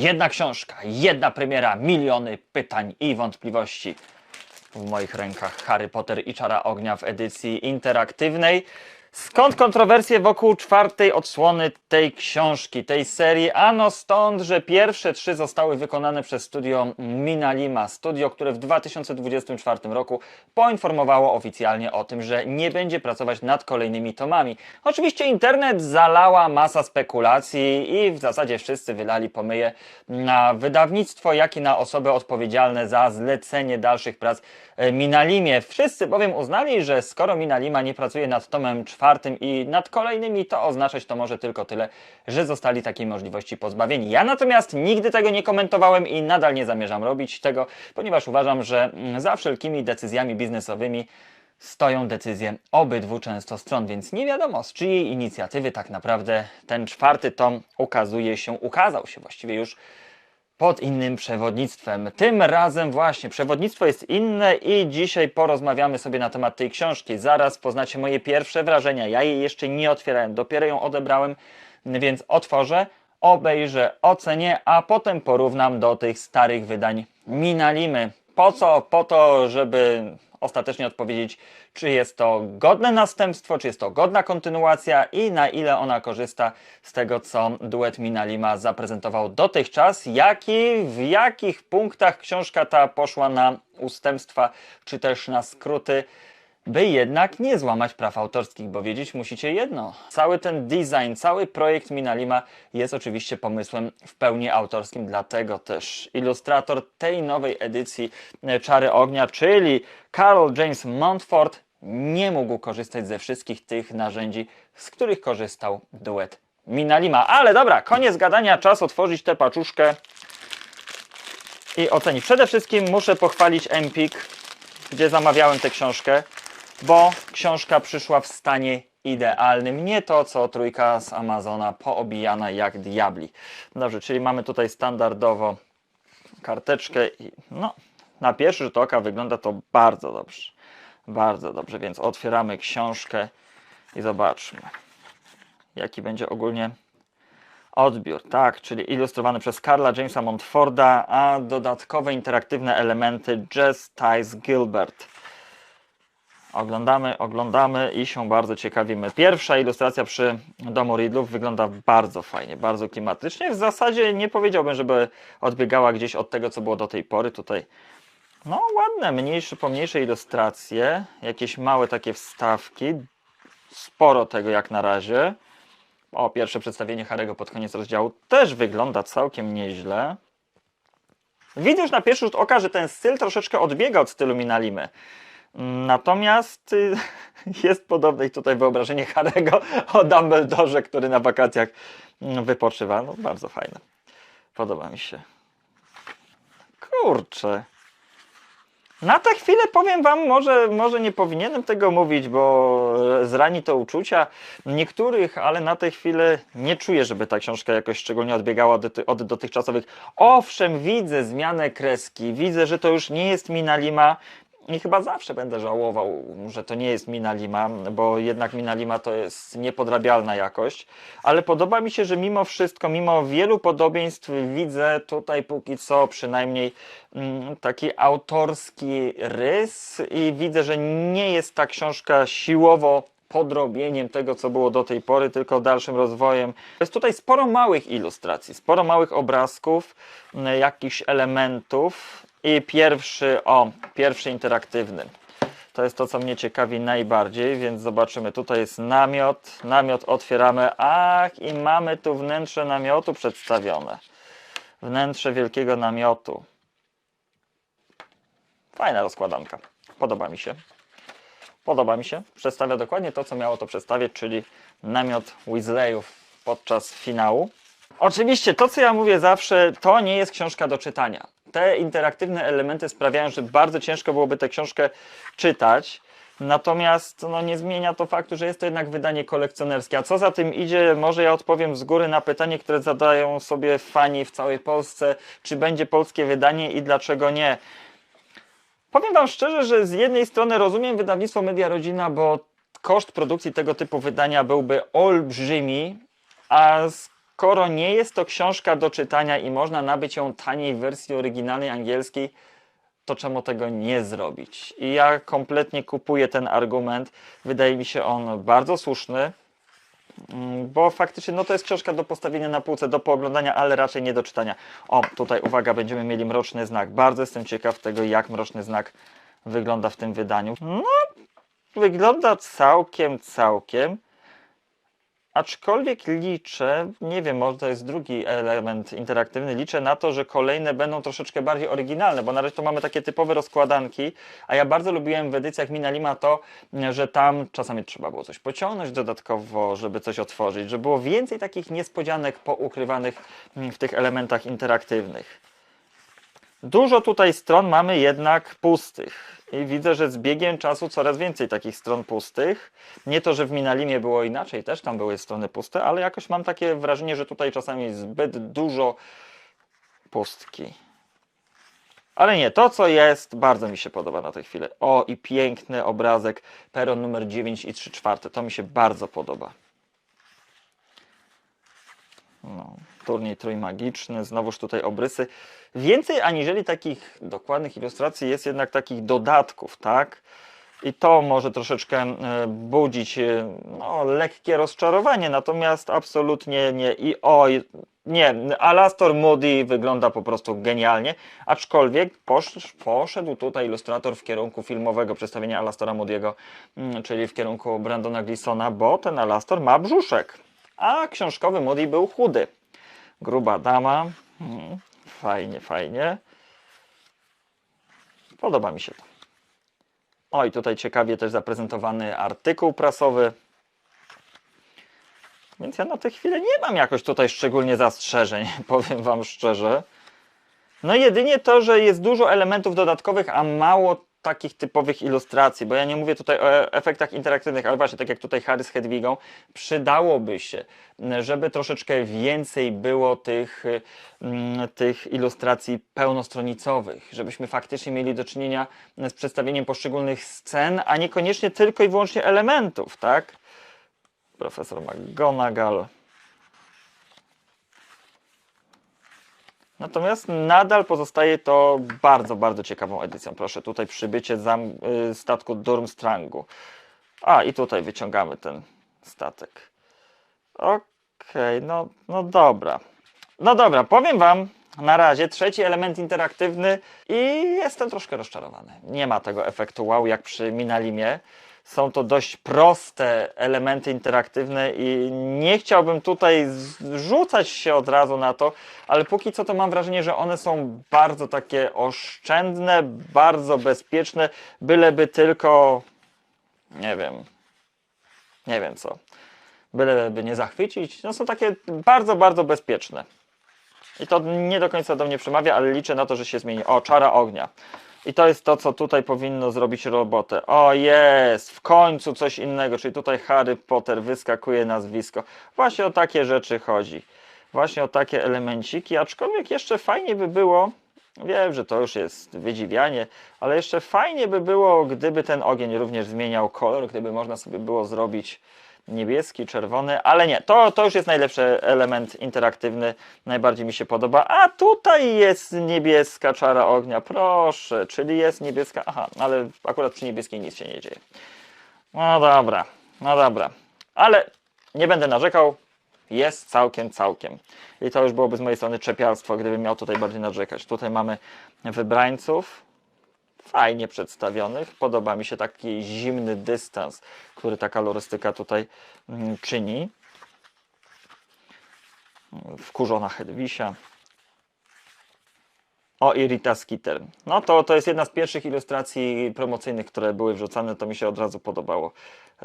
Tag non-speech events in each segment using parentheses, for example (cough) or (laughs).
Jedna książka, jedna premiera, miliony pytań i wątpliwości. W moich rękach Harry Potter i Czara Ognia w edycji interaktywnej. Skąd kontrowersje wokół czwartej odsłony tej książki, tej serii? Ano stąd, że pierwsze trzy zostały wykonane przez studio Minalima, studio, które w 2024 roku poinformowało oficjalnie o tym, że nie będzie pracować nad kolejnymi tomami. Oczywiście internet zalała masa spekulacji i w zasadzie wszyscy wylali pomyje na wydawnictwo, jak i na osoby odpowiedzialne za zlecenie dalszych prac Minalimie. Wszyscy bowiem uznali, że skoro Minalima nie pracuje nad tomem czwartym i nad kolejnymi, to oznaczać to może tylko tyle, że zostali takiej możliwości pozbawieni. Ja natomiast nigdy tego nie komentowałem i nadal nie zamierzam robić tego, ponieważ uważam, że mm, za wszelkimi decyzjami biznesowymi stoją decyzje obydwu często stron, więc nie wiadomo z czyjej inicjatywy tak naprawdę ten czwarty tom ukazuje się, ukazał się właściwie już pod innym przewodnictwem. Tym razem właśnie przewodnictwo jest inne i dzisiaj porozmawiamy sobie na temat tej książki. Zaraz poznacie moje pierwsze wrażenia. Ja jej jeszcze nie otwierałem, dopiero ją odebrałem, więc otworzę, obejrzę, ocenię, a potem porównam do tych starych wydań Minalimy. Po co? Po to, żeby ostatecznie odpowiedzieć, czy jest to godne następstwo, czy jest to godna kontynuacja i na ile ona korzysta z tego, co duet Minalima zaprezentował dotychczas, jak i w jakich punktach książka ta poszła na ustępstwa, czy też na skróty by jednak nie złamać praw autorskich, bo wiedzieć musicie jedno. Cały ten design, cały projekt Minalima jest oczywiście pomysłem w pełni autorskim, dlatego też ilustrator tej nowej edycji e, Czary Ognia, czyli Carl James Montfort, nie mógł korzystać ze wszystkich tych narzędzi, z których korzystał duet Minalima. Ale dobra, koniec gadania, czas otworzyć tę paczuszkę i ocenić. Przede wszystkim muszę pochwalić Empik, gdzie zamawiałem tę książkę bo książka przyszła w stanie idealnym, nie to co trójka z Amazona poobijana jak diabli. Dobrze, czyli mamy tutaj standardowo karteczkę i no, na pierwszy rzut oka wygląda to bardzo dobrze. Bardzo dobrze, więc otwieramy książkę i zobaczmy, jaki będzie ogólnie odbiór. Tak, czyli ilustrowany przez Karla Jamesa Montforda, a dodatkowe interaktywne elementy Jess Tice Gilbert. Oglądamy, oglądamy i się bardzo ciekawimy. Pierwsza ilustracja przy domu Riddlów wygląda bardzo fajnie, bardzo klimatycznie. W zasadzie nie powiedziałbym, żeby odbiegała gdzieś od tego, co było do tej pory. Tutaj no ładne, mniejsze, pomniejsze ilustracje, jakieś małe takie wstawki, sporo tego jak na razie. O, pierwsze przedstawienie Harego pod koniec rozdziału też wygląda całkiem nieźle. Widzę już na pierwszy rzut oka, że ten styl troszeczkę odbiega od stylu Minalimy. Natomiast y, (laughs) jest podobne i tutaj wyobrażenie Harego o Dumbledorze, który na wakacjach mm, wypoczywa. No, bardzo fajne. Podoba mi się. Kurczę. Na tę chwilę powiem Wam, może, może nie powinienem tego mówić, bo zrani to uczucia niektórych, ale na tę chwilę nie czuję, żeby ta książka jakoś szczególnie odbiegała od, od dotychczasowych. Owszem, widzę zmianę kreski, widzę, że to już nie jest Minalima, i chyba zawsze będę żałował, że to nie jest Mina Lima, bo jednak Mina Lima to jest niepodrabialna jakość, ale podoba mi się, że mimo wszystko, mimo wielu podobieństw widzę tutaj póki co przynajmniej mm, taki autorski rys i widzę, że nie jest ta książka siłowo podrobieniem tego, co było do tej pory, tylko dalszym rozwojem. Jest tutaj sporo małych ilustracji, sporo małych obrazków, mm, jakichś elementów, i pierwszy, o, pierwszy interaktywny. To jest to, co mnie ciekawi najbardziej, więc zobaczymy. Tutaj jest namiot. Namiot otwieramy. Ach, i mamy tu wnętrze namiotu przedstawione. Wnętrze wielkiego namiotu. Fajna rozkładanka. Podoba mi się. Podoba mi się. Przedstawia dokładnie to, co miało to przedstawić, czyli namiot Weasleyów podczas finału. Oczywiście to, co ja mówię zawsze, to nie jest książka do czytania te interaktywne elementy sprawiają, że bardzo ciężko byłoby tę książkę czytać. Natomiast no, nie zmienia to faktu, że jest to jednak wydanie kolekcjonerskie. A co za tym idzie, może ja odpowiem z góry na pytanie, które zadają sobie fani w całej Polsce, czy będzie polskie wydanie i dlaczego nie. Powiem Wam szczerze, że z jednej strony rozumiem wydawnictwo Media Rodzina, bo koszt produkcji tego typu wydania byłby olbrzymi, a z skoro nie jest to książka do czytania i można nabyć ją taniej w wersji oryginalnej angielskiej, to czemu tego nie zrobić? I ja kompletnie kupuję ten argument. Wydaje mi się on bardzo słuszny, mm, bo faktycznie no to jest książka do postawienia na półce, do pooglądania, ale raczej nie do czytania. O, tutaj uwaga, będziemy mieli Mroczny Znak. Bardzo jestem ciekaw tego, jak Mroczny Znak wygląda w tym wydaniu. No, wygląda całkiem, całkiem. Aczkolwiek liczę, nie wiem, może to jest drugi element interaktywny, liczę na to, że kolejne będą troszeczkę bardziej oryginalne, bo na razie to mamy takie typowe rozkładanki, a ja bardzo lubiłem w edycjach Minalima to, że tam czasami trzeba było coś pociągnąć dodatkowo, żeby coś otworzyć, że było więcej takich niespodzianek poukrywanych w tych elementach interaktywnych. Dużo tutaj stron mamy jednak pustych. I widzę, że z biegiem czasu coraz więcej takich stron pustych. Nie to, że w Minalimie było inaczej, też tam były strony puste, ale jakoś mam takie wrażenie, że tutaj czasami zbyt dużo pustki. Ale nie, to co jest, bardzo mi się podoba na tę chwilę. O, i piękny obrazek, peron numer 9 i 3 czwarte. To mi się bardzo podoba. No, turniej trójmagiczny, znowuż tutaj obrysy. Więcej aniżeli takich dokładnych ilustracji jest jednak takich dodatków, tak? I to może troszeczkę e, budzić e, no, lekkie rozczarowanie, natomiast absolutnie nie. I oj, nie, Alastor Moody wygląda po prostu genialnie, aczkolwiek posz, poszedł tutaj ilustrator w kierunku filmowego przedstawienia Alastora Moody'ego, mm, czyli w kierunku Brandona Gleesona, bo ten Alastor ma brzuszek, a książkowy Moody był chudy. Gruba dama, mm, fajnie, fajnie. Podoba mi się to. O i tutaj ciekawie też zaprezentowany artykuł prasowy. Więc ja na tę chwilę nie mam jakoś tutaj szczególnie zastrzeżeń, (laughs) powiem Wam szczerze. No jedynie to, że jest dużo elementów dodatkowych, a mało takich typowych ilustracji, bo ja nie mówię tutaj o e- efektach interaktywnych, ale właśnie tak jak tutaj Harry z Hedwigą, przydałoby się, żeby troszeczkę więcej było tych, mm, tych ilustracji pełnostronicowych, żebyśmy faktycznie mieli do czynienia z przedstawieniem poszczególnych scen, a niekoniecznie tylko i wyłącznie elementów, tak? Profesor McGonagall. Natomiast nadal pozostaje to bardzo, bardzo ciekawą edycją. Proszę, tutaj przybycie y, statku Durmstrangu. A, i tutaj wyciągamy ten statek. Okej, no, no dobra. No dobra, powiem Wam na razie trzeci element interaktywny i jestem troszkę rozczarowany. Nie ma tego efektu wow jak przy Minalimie. Są to dość proste elementy interaktywne i nie chciałbym tutaj rzucać się od razu na to, ale póki co to mam wrażenie, że one są bardzo takie oszczędne, bardzo bezpieczne, byleby tylko nie wiem, nie wiem co, byleby nie zachwycić. No są takie bardzo, bardzo bezpieczne. I to nie do końca do mnie przemawia, ale liczę na to, że się zmieni. O, czara ognia. I to jest to, co tutaj powinno zrobić robotę. O, jest! W końcu coś innego, czyli tutaj Harry Potter wyskakuje nazwisko. Właśnie o takie rzeczy chodzi. Właśnie o takie elemenciki, aczkolwiek jeszcze fajnie by było, wiem, że to już jest wydziwianie, ale jeszcze fajnie by było, gdyby ten ogień również zmieniał kolor, gdyby można sobie było zrobić niebieski, czerwony, ale nie, to, to już jest najlepszy element interaktywny, najbardziej mi się podoba. A tutaj jest niebieska czara ognia, proszę, czyli jest niebieska, aha, ale akurat przy niebieskiej nic się nie dzieje. No dobra, no dobra, ale nie będę narzekał, jest całkiem, całkiem. I to już byłoby z mojej strony czepialstwo, gdybym miał tutaj bardziej narzekać. Tutaj mamy wybrańców, fajnie przedstawionych. Podoba mi się taki zimny dystans, który ta kolorystyka tutaj mm, czyni. Wkurzona Hedwisia. O, i Rita Skeeter. No to, to jest jedna z pierwszych ilustracji promocyjnych, które były wrzucane. To mi się od razu podobało.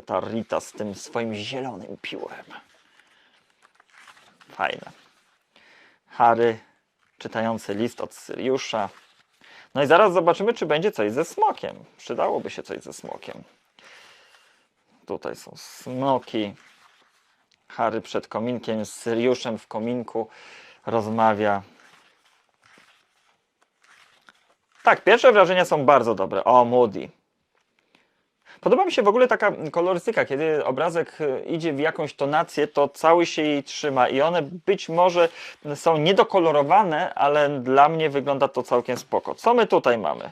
Ta Rita z tym swoim zielonym piórem. Fajne. Harry czytający list od Syriusza. No i zaraz zobaczymy, czy będzie coś ze smokiem. Przydałoby się coś ze smokiem. Tutaj są smoki. Harry przed kominkiem z Syriuszem w kominku rozmawia. Tak, pierwsze wrażenia są bardzo dobre. O, Moody. Podoba mi się w ogóle taka kolorystyka, kiedy obrazek y, idzie w jakąś tonację, to cały się jej trzyma i one być może są niedokolorowane, ale dla mnie wygląda to całkiem spoko. Co my tutaj mamy?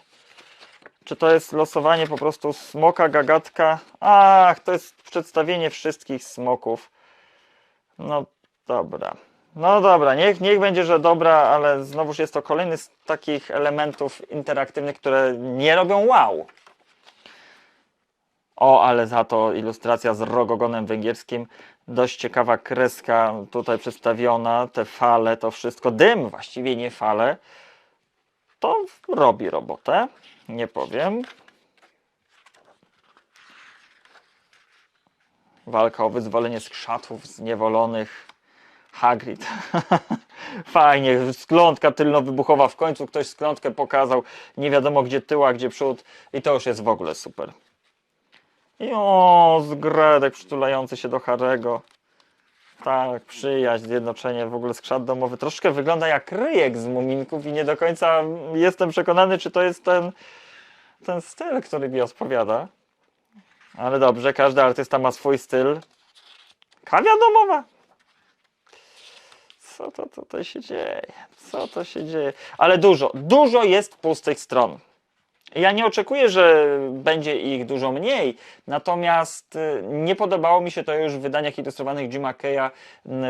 Czy to jest losowanie po prostu smoka, gagatka? Ach, to jest przedstawienie wszystkich smoków. No dobra. No dobra, niech, niech będzie, że dobra, ale znowuż jest to kolejny z takich elementów interaktywnych, które nie robią wow. O, ale za to ilustracja z rogogonem węgierskim. Dość ciekawa kreska tutaj przedstawiona, te fale, to wszystko. Dym, właściwie nie fale. To robi robotę, nie powiem. Walka o wyzwolenie z krzatów zniewolonych. Hagrid. (laughs) Fajnie, sklątka tylno-wybuchowa. W końcu ktoś sklątkę pokazał. Nie wiadomo gdzie tył, a gdzie przód. I to już jest w ogóle super. I o, zgredek przytulający się do Harego. Tak, przyjaźń, zjednoczenie, w ogóle skrzat domowy. Troszkę wygląda jak ryjek z muminków i nie do końca jestem przekonany, czy to jest ten, ten styl, który mi odpowiada. Ale dobrze, każdy artysta ma swój styl. Kawia domowa. Co to tutaj się dzieje? Co to się dzieje? Ale dużo, dużo jest pustych stron. Ja nie oczekuję, że będzie ich dużo mniej, natomiast y, nie podobało mi się to już w wydaniach ilustrowanych Jima Keya,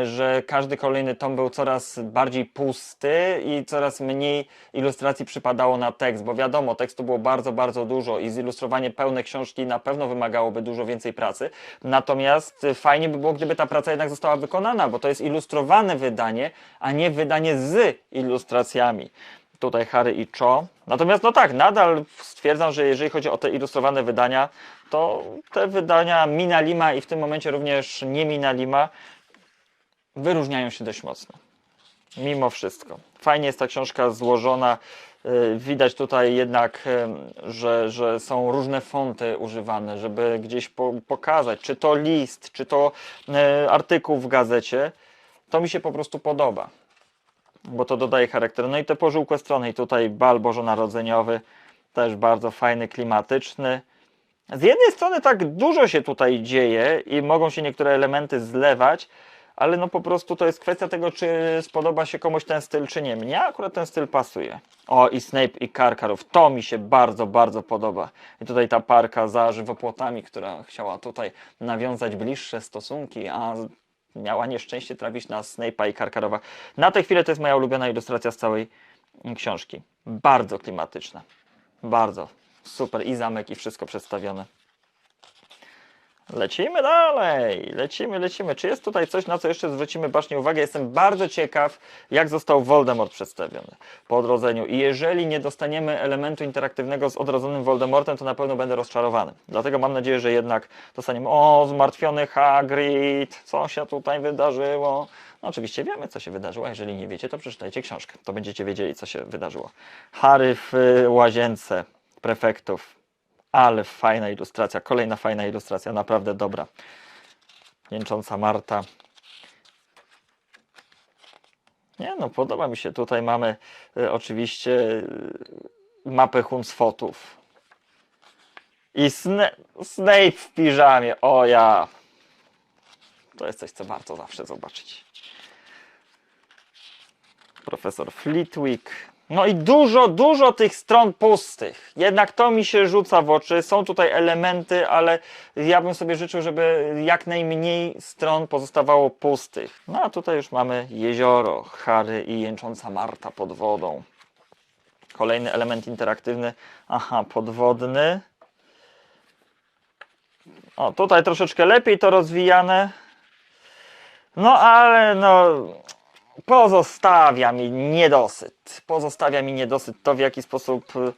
że każdy kolejny tom był coraz bardziej pusty i coraz mniej ilustracji przypadało na tekst, bo wiadomo, tekstu było bardzo, bardzo dużo i zilustrowanie pełnej książki na pewno wymagałoby dużo więcej pracy. Natomiast y, fajnie by było, gdyby ta praca jednak została wykonana, bo to jest ilustrowane wydanie, a nie wydanie z ilustracjami tutaj Harry i Cho. Natomiast no tak, nadal stwierdzam, że jeżeli chodzi o te ilustrowane wydania, to te wydania Mina Lima i w tym momencie również nie Mina Lima wyróżniają się dość mocno. Mimo wszystko. Fajnie jest ta książka złożona. Yy, Widać tutaj jednak, że, że są różne fonty używane, żeby gdzieś po, pokazać, czy to list, czy to yy, artykuł w gazecie. To mi się po prostu podoba bo to dodaje charakteru. No i te pożółkłe strony, i tutaj bal bożonarodzeniowy, też bardzo fajny, klimatyczny. Z jednej strony tak dużo się tutaj dzieje i mogą się niektóre elementy zlewać, ale no po prostu to jest kwestia tego, czy spodoba się komuś ten styl, czy nie. Mnie akurat ten styl pasuje. O, i Snape, i Karkarow, to mi się bardzo, bardzo podoba. I tutaj ta parka za żywopłotami, która chciała tutaj nawiązać bliższe stosunki, a miała nieszczęście trafić na Snape'a i Karkarowa. Na tę chwilę to jest moja ulubiona ilustracja z całej książki. Bardzo klimatyczna. Bardzo. Super. I zamek, i wszystko przedstawione. Lecimy dalej, lecimy, lecimy. Czy jest tutaj coś, na co jeszcze zwrócimy bacznie uwagę? Jestem bardzo ciekaw, jak został Voldemort przedstawiony po odrodzeniu. I jeżeli nie dostaniemy elementu interaktywnego z odrodzonym Voldemortem, to na pewno będę rozczarowany. Dlatego mam nadzieję, że jednak dostaniemy, o, zmartwiony Hagrid, co się tutaj wydarzyło? No oczywiście wiemy, co się wydarzyło. Jeżeli nie wiecie, to przeczytajcie książkę. To będziecie wiedzieli, co się wydarzyło. Harry w łazience prefektów. Ale fajna ilustracja, kolejna fajna ilustracja, naprawdę dobra. Jęcząca Marta. Nie no, podoba mi się. Tutaj mamy y, oczywiście y, mapę Hunsfotów. I Sna Snape w piżamie. O ja. To jest coś, co warto zawsze zobaczyć. Profesor Flitwick. No i dużo, dużo tych stron pustych. Jednak to mi się rzuca w oczy. Są tutaj elementy, ale ja bym sobie życzył, żeby jak najmniej stron pozostawało pustych. No a tutaj już mamy jezioro, Harry i jęcząca Marta pod wodą. Kolejny element interaktywny. Aha, podwodny. O, tutaj troszeczkę lepiej to rozwijane. No ale no pozostawia mi niedosyt. Pozostawia mi niedosyt to, w jaki sposób y,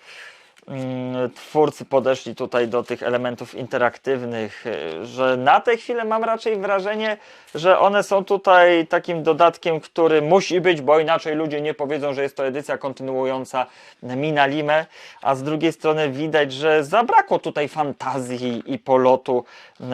mm, twórcy podeszli tutaj do tych elementów interaktywnych, y, że na tę chwilę mam raczej wrażenie, że one są tutaj takim dodatkiem, który musi być, bo inaczej ludzie nie powiedzą, że jest to edycja kontynuująca Mina Limę, a z drugiej strony widać, że zabrakło tutaj fantazji i polotu,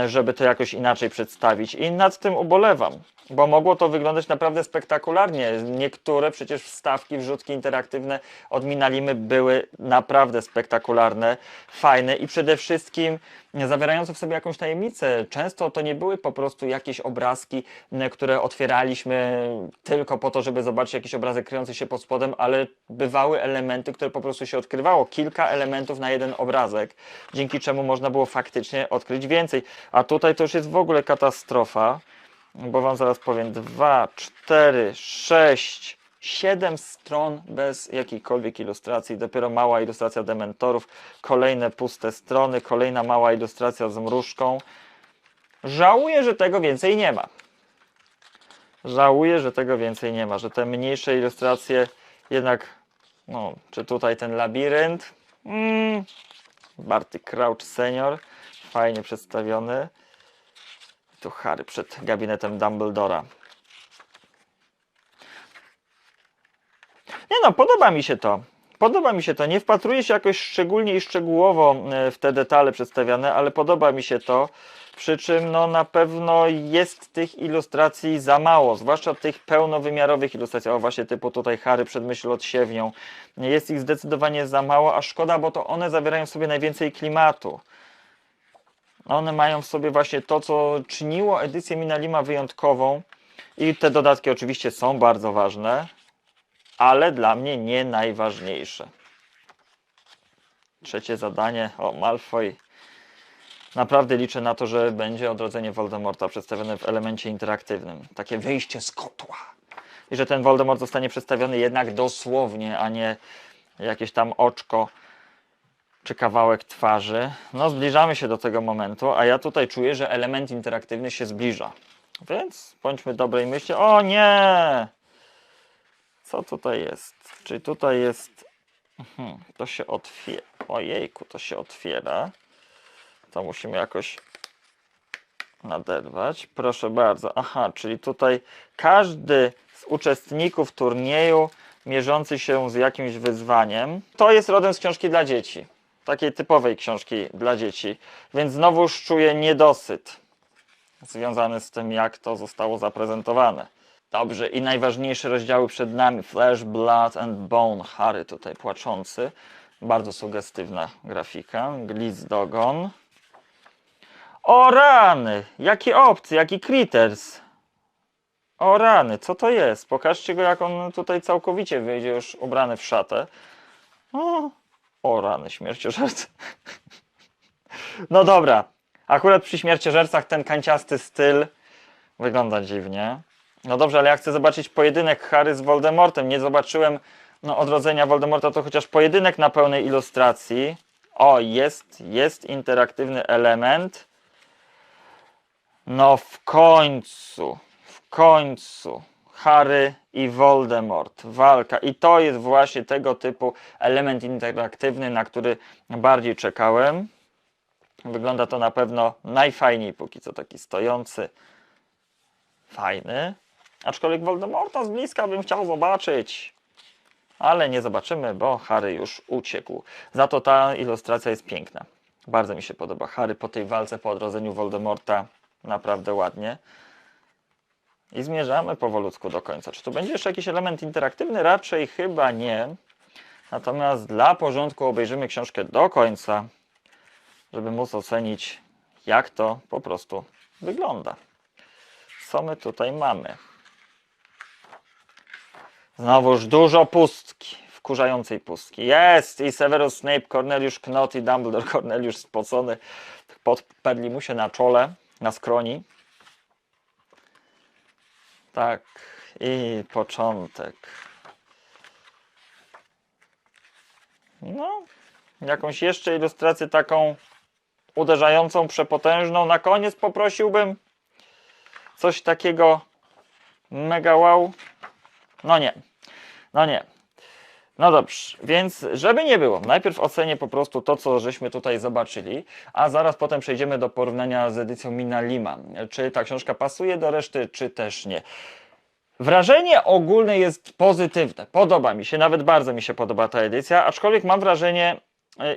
żeby to jakoś inaczej przedstawić i nad tym ubolewam. Bo mogło to wyglądać naprawdę spektakularnie. Niektóre przecież wstawki, wrzutki interaktywne od Minalimy były naprawdę spektakularne, fajne i przede wszystkim zawierające w sobie jakąś tajemnicę. Często to nie były po prostu jakieś obrazki, które otwieraliśmy tylko po to, żeby zobaczyć jakiś obrazek kryjący się pod spodem, ale bywały elementy, które po prostu się odkrywało. Kilka elementów na jeden obrazek, dzięki czemu można było faktycznie odkryć więcej. A tutaj to już jest w ogóle katastrofa bo wam zaraz powiem, 2, 4, 6, 7 stron bez jakiejkolwiek ilustracji, dopiero mała ilustracja dementorów, kolejne puste strony, kolejna mała ilustracja z mrużką. Żałuję, że tego więcej nie ma. Żałuję, że tego więcej nie ma, że te mniejsze ilustracje jednak, no, czy tutaj ten labirynt, mm, Barty Crouch Senior, fajnie przedstawiony. Tu Harry przed gabinetem Dumbledora. Nie no, podoba mi się to. Podoba mi się to. Nie wpatruję się jakoś szczególnie i szczegółowo e, w te detale przedstawiane, ale podoba mi się to. Przy czym no, na pewno jest tych ilustracji za mało, zwłaszcza tych pełnowymiarowych ilustracji. O, właśnie typu tutaj Harry przed myśl od siewnią. Jest ich zdecydowanie za mało, a szkoda, bo to one zawierają w sobie najwięcej klimatu. One mają w sobie właśnie to, co czyniło edycję Minalima wyjątkową. I te dodatki oczywiście są bardzo ważne, ale dla mnie nie najważniejsze. Trzecie zadanie. O, Malfoy. Naprawdę liczę na to, że będzie odrodzenie Voldemorta przedstawione w elemencie interaktywnym. Takie wyjście z kotła. I że ten Voldemort zostanie przedstawiony jednak dosłownie, a nie jakieś tam oczko czy kawałek twarzy. No, zbliżamy się do tego momentu, a ja tutaj czuję, że element interaktywny się zbliża. Więc bądźmy dobrej myśli. O nie! Co tutaj jest? Czyli tutaj jest. Mhm, to się otwiera. Ojejku, to się otwiera. To musimy jakoś naderwać. Proszę bardzo. Aha, czyli tutaj każdy z uczestników turnieju mierzący się z jakimś wyzwaniem, to jest rodem z książki dla dzieci takiej typowej książki dla dzieci, więc znowuż czuję niedosyt związany z tym, jak to zostało zaprezentowane. Dobrze, i najważniejsze rozdziały przed nami. Flesh, Blood and Bone. Harry tutaj płaczący. Bardzo sugestywna grafika. Glizdogon. O rany! Jaki obcy, jaki critters. O rany, co to jest? Pokażcie go, jak on tutaj całkowicie wyjdzie już ubrany w szatę. O, o rany, śmierciożercy. No dobra. Akurat przy śmierciożercach ten kanciasty styl wygląda dziwnie. No dobrze, ale ja chcę zobaczyć pojedynek Harry z Voldemortem. Nie zobaczyłem no, odrodzenia Voldemorta, to chociaż pojedynek na pełnej ilustracji. O, jest, jest interaktywny element. No w końcu, w końcu. Harry i Voldemort. Walka. I to jest właśnie tego typu element interaktywny, na który bardziej czekałem. Wygląda to na pewno najfajniej póki co taki stojący. Fajny. Aczkolwiek Voldemorta z bliska bym chciał zobaczyć. Ale nie zobaczymy, bo Harry już uciekł. Za to ta ilustracja jest piękna. Bardzo mi się podoba. Harry po tej walce, po odrodzeniu Voldemorta naprawdę ładnie. I zmierzamy powolutku do końca. Czy tu będzie jeszcze jakiś element interaktywny? Raczej chyba nie. Natomiast dla porządku obejrzymy książkę do końca, żeby móc ocenić, jak to po prostu wygląda. Co my tutaj mamy? Znowuż dużo pustki, wkurzającej pustki. Jest! I Severus Snape, Cornelius Knot i Dumbledore. (laughs) Cornelius spocony, podperli mu się na czole, na skroni. Tak, i początek. No, jakąś jeszcze ilustrację taką uderzającą, przepotężną. Na koniec poprosiłbym coś takiego mega wow. No nie, no nie. No dobrze, więc żeby nie było, najpierw ocenię po prostu to, co żeśmy tutaj zobaczyli, a zaraz potem przejdziemy do porównania z edycją Mina Lima. Czy ta książka pasuje do reszty, czy też nie. Wrażenie ogólne jest pozytywne. Podoba mi się, nawet bardzo mi się podoba ta edycja, aczkolwiek mam wrażenie,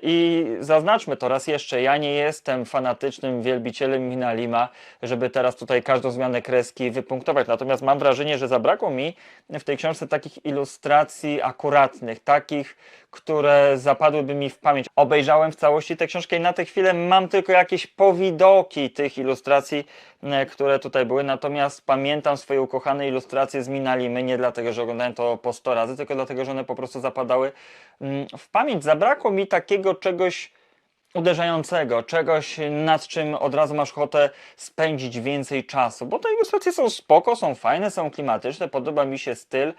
I zaznaczmy to raz jeszcze, ja nie jestem fanatycznym wielbicielem Minalima, żeby teraz tutaj każdą zmianę kreski wypunktować. Natomiast mam wrażenie, że zabrakło mi w tej książce takich ilustracji akuratnych, takich, które zapadłyby mi w pamięć. Obejrzałem w całości tę książkę i na tę chwilę mam tylko jakieś powidoki tych ilustracji, e, które tutaj były. Natomiast pamiętam swoje ukochane ilustracje z Minalimy, nie dlatego, że oglądałem to po 100 razy, tylko dlatego, że one po prostu zapadały mm, w pamięć. Zabrakło mi takiego czegoś uderzającego, czegoś nad czym od razu masz ochotę spędzić więcej czasu, bo te ilustracje są spoko, są fajne, są klimatyczne, podoba mi się styl,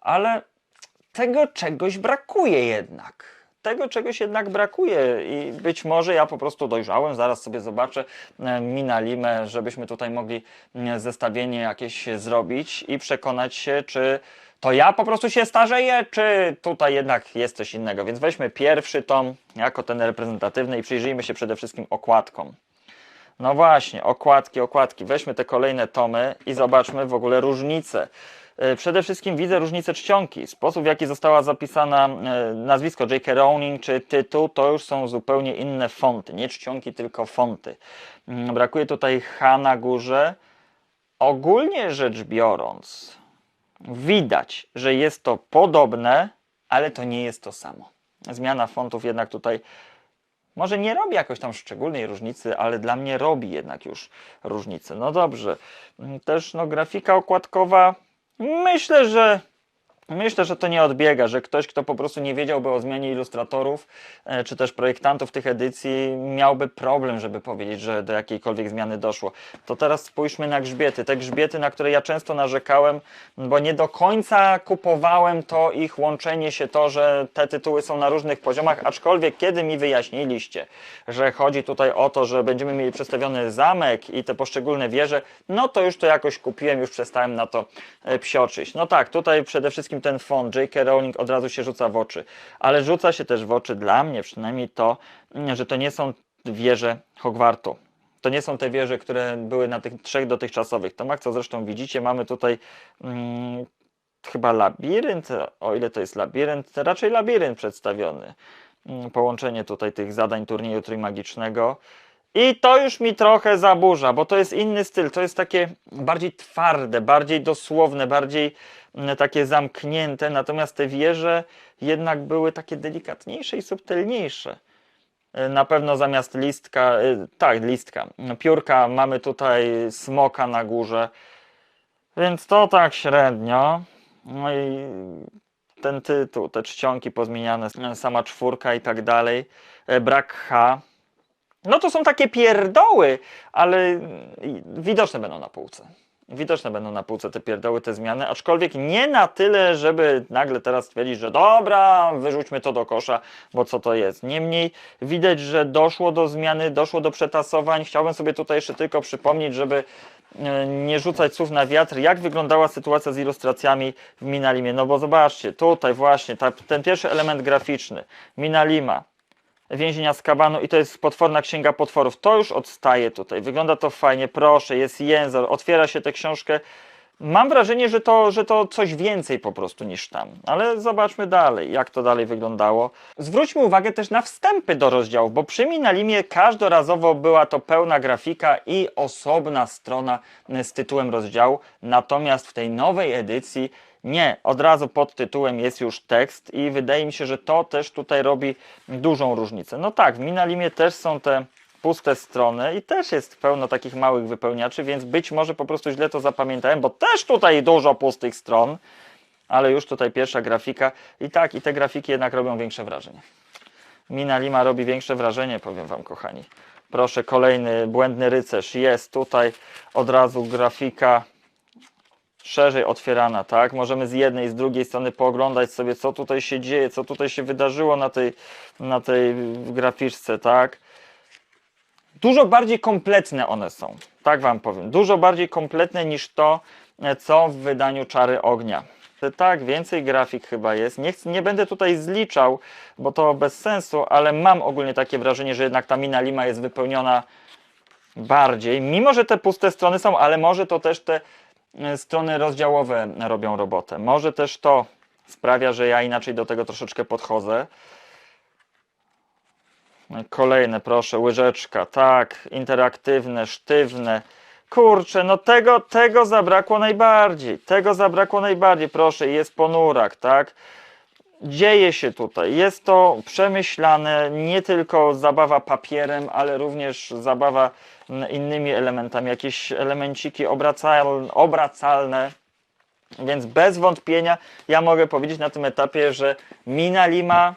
ale tego czegoś brakuje jednak. Tego czegoś jednak brakuje i być może ja po prostu dojrzałem, zaraz sobie zobaczę e, Minalimę, żebyśmy tutaj mogli e, zestawienie jakieś zrobić i przekonać się, czy to ja po prostu się starzeję, czy tutaj jednak jest coś innego. Więc weźmy pierwszy tom jako ten reprezentatywny i przyjrzyjmy się przede wszystkim okładkom. No właśnie, okładki, okładki. Weźmy te kolejne tomy i zobaczmy w ogóle różnice. E, Przede wszystkim widzę różnicę czcionki. Sposób, w jaki została zapisana e, nazwisko J.K. Rowling czy tytuł, to już są zupełnie inne fonty. Nie czcionki, tylko fonty. Mm, Brakuje tutaj H na górze. Ogólnie rzecz biorąc, widać, że jest to podobne, ale to nie jest to samo. Zmiana fontów jednak tutaj może nie robi jakoś tam szczególnej różnicy, ale dla mnie robi jednak już różnicę. No dobrze. Mm, Też no, grafika okładkowa. Myślę, że Myślę, że to nie odbiega, że ktoś, kto po prostu nie wiedziałby o zmianie ilustratorów, e, czy też projektantów tych edycji, miałby problem, żeby powiedzieć, że do jakiejkolwiek zmiany doszło. To teraz spójrzmy na grzbiety. Te grzbiety, na które ja często narzekałem, bo nie do końca kupowałem to ich łączenie się, to, że te tytuły są na różnych poziomach, aczkolwiek kiedy mi wyjaśniliście, że chodzi tutaj o to, że będziemy mieli przedstawiony zamek i te poszczególne wieże, no to już to jakoś kupiłem, już przestałem na to e, psioczyć. No tak, tutaj przede wszystkim ten font J.K. Rowling od razu się rzuca w oczy, ale rzuca się też w oczy dla mnie przynajmniej to, mm, że to nie są wieże Hogwartu. To nie są te wieże, które były na tych trzech dotychczasowych tomach, co zresztą widzicie, mamy tutaj mm, chyba labirynt, o ile to jest labirynt, raczej labirynt przedstawiony. Mm, Połączenie tutaj tych zadań turnieju trójmagicznego. I to już mi trochę zaburza, bo to jest inny styl, to jest takie bardziej twarde, bardziej dosłowne, bardziej mm, takie zamknięte, natomiast te wieże jednak były takie delikatniejsze i subtelniejsze. Y, Na pewno zamiast listka, y, tak, listka, piórka mamy tutaj smoka na górze, więc to tak średnio. No i ten tytuł, te czcionki pozmieniane, sama czwórka i tak dalej, e, brak H. No to są takie pierdoły, ale widoczne będą na półce. Widoczne będą na półce te pierdoły, te zmiany, aczkolwiek nie na tyle, żeby nagle teraz stwierdzić, że dobra, wyrzućmy to do kosza, bo co to jest. Niemniej widać, że doszło do zmiany, doszło do przetasowań. Chciałbym sobie tutaj jeszcze tylko przypomnieć, żeby e, nie rzucać słów na wiatr, jak wyglądała sytuacja z ilustracjami w Minalimie. No bo zobaczcie, tutaj właśnie ta, ten pierwszy element graficzny, Minalima, więzienia z kabanu i to jest potworna księga potworów. To już odstaje tutaj. Wygląda to fajnie, proszę, jest język, otwiera się tę książkę. Mam wrażenie, że to, że to coś więcej po prostu niż tam. Ale zobaczmy dalej, jak to dalej wyglądało. Zwróćmy uwagę też na wstępy do rozdziałów, bo przy Minalimie każdorazowo była to pełna grafika i osobna strona z tytułem rozdziału. Natomiast w tej nowej edycji nie, od razu pod tytułem jest już tekst i wydaje mi się, że to też tutaj robi dużą różnicę. No tak, w Minalimie też są te puste strony i też jest pełno takich małych wypełniaczy, więc być może po prostu źle to zapamiętałem, bo też tutaj dużo pustych stron, ale już tutaj pierwsza grafika i tak, i te grafiki jednak robią większe wrażenie. Mina Lima robi większe wrażenie, powiem Wam, kochani. Proszę, kolejny błędny rycerz. Jest tutaj od razu grafika szerzej otwierana, tak? Możemy z jednej z drugiej strony pooglądać sobie, co tutaj się dzieje, co tutaj się wydarzyło na tej, na tej graficzce, tak? Dużo bardziej kompletne one są, tak Wam powiem. Dużo bardziej kompletne niż to, e, co w wydaniu Czary Ognia. Tak, więcej grafik chyba jest. Nie, nie będę tutaj zliczał, bo to bez sensu, ale mam ogólnie takie wrażenie, że jednak ta mina lima jest wypełniona bardziej. Mimo, że te puste strony są, ale może to też te e, strony rozdziałowe robią robotę. Może też to sprawia, że ja inaczej do tego troszeczkę podchodzę. Kolejne, proszę, łyżeczka, tak, interaktywne, sztywne. Kurczę, no tego, tego zabrakło najbardziej. Tego zabrakło najbardziej. Proszę, jest ponurak, tak? Dzieje się tutaj. Jest to przemyślane, nie tylko zabawa papierem, ale również zabawa innymi elementami, jakieś elemenciki obracal, obracalne. Więc bez wątpienia ja mogę powiedzieć na tym etapie, że Mina Lima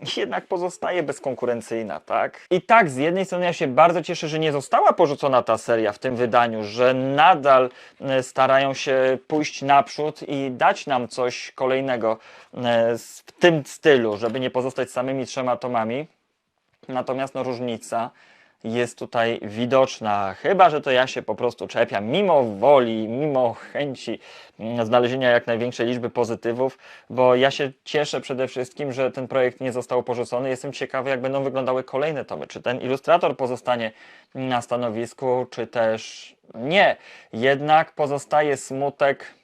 (laughs) jednak pozostaje bezkonkurencyjna, tak? I tak, z jednej strony ja się bardzo cieszę, że nie została porzucona ta seria w tym wydaniu, że nadal e, starają się pójść naprzód i dać nam coś kolejnego e, w tym stylu, żeby nie pozostać samymi trzema tomami. Natomiast no, różnica jest tutaj widoczna. Chyba, że to ja się po prostu czepiam, mimo woli, mimo chęci mm, znalezienia jak największej liczby pozytywów, bo ja się cieszę przede wszystkim, że ten projekt nie został porzucony. Jestem ciekawy, jak będą wyglądały kolejne tomy. Czy ten ilustrator pozostanie na stanowisku, czy też nie. Jednak pozostaje smutek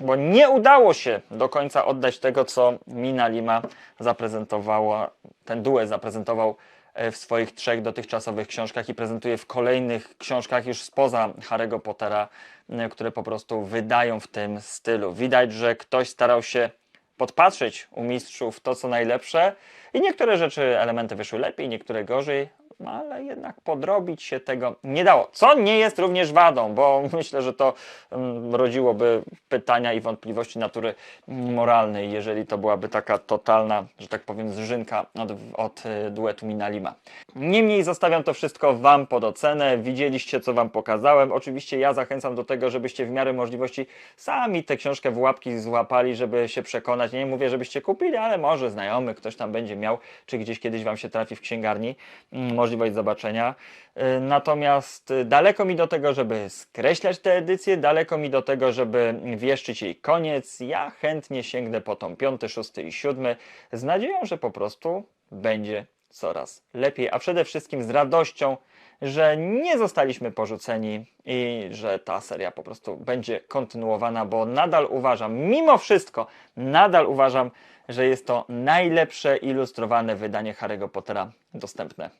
bo nie udało się do końca oddać tego, co Mina Lima zaprezentowała, ten duet zaprezentował w swoich trzech dotychczasowych książkach i prezentuje w kolejnych książkach już spoza Harry'ego Pottera, e, które po prostu wydają w tym stylu. Widać, że ktoś starał się podpatrzeć u mistrzów to, co najlepsze i niektóre rzeczy, elementy wyszły lepiej, niektóre gorzej, ale jednak podrobić się tego nie dało. Co nie jest również wadą, bo (laughs) myślę, że to mm, rodziłoby pytania i wątpliwości natury moralnej, jeżeli to byłaby taka totalna, że tak powiem, zżynka od, od y, duetu Minalima. Niemniej zostawiam to wszystko Wam pod ocenę. Widzieliście, co Wam pokazałem. Oczywiście ja zachęcam do tego, żebyście w miarę możliwości sami tę książkę w łapki złapali, żeby się przekonać. Nie mówię, żebyście kupili, ale może znajomy, ktoś tam będzie miał, czy gdzieś kiedyś Wam się trafi w księgarni mm, możliwość zobaczenia. Y, Natomiast y, daleko mi do tego, żeby skreślać tę edycję, daleko mi do tego, żeby wieszczyć jej koniec. Ja chętnie sięgnę po tą piąty, szósty i siódmy z nadzieją, że po prostu będzie coraz lepiej, a przede wszystkim z radością, że nie zostaliśmy porzuceni i że ta seria po prostu będzie kontynuowana, bo nadal uważam, mimo wszystko, nadal uważam, że jest to najlepsze ilustrowane wydanie Harry'ego Pottera dostępne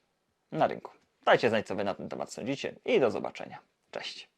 na rynku. Dajcie znać, co Wy na ten temat sądzicie i do zobaczenia. Cześć.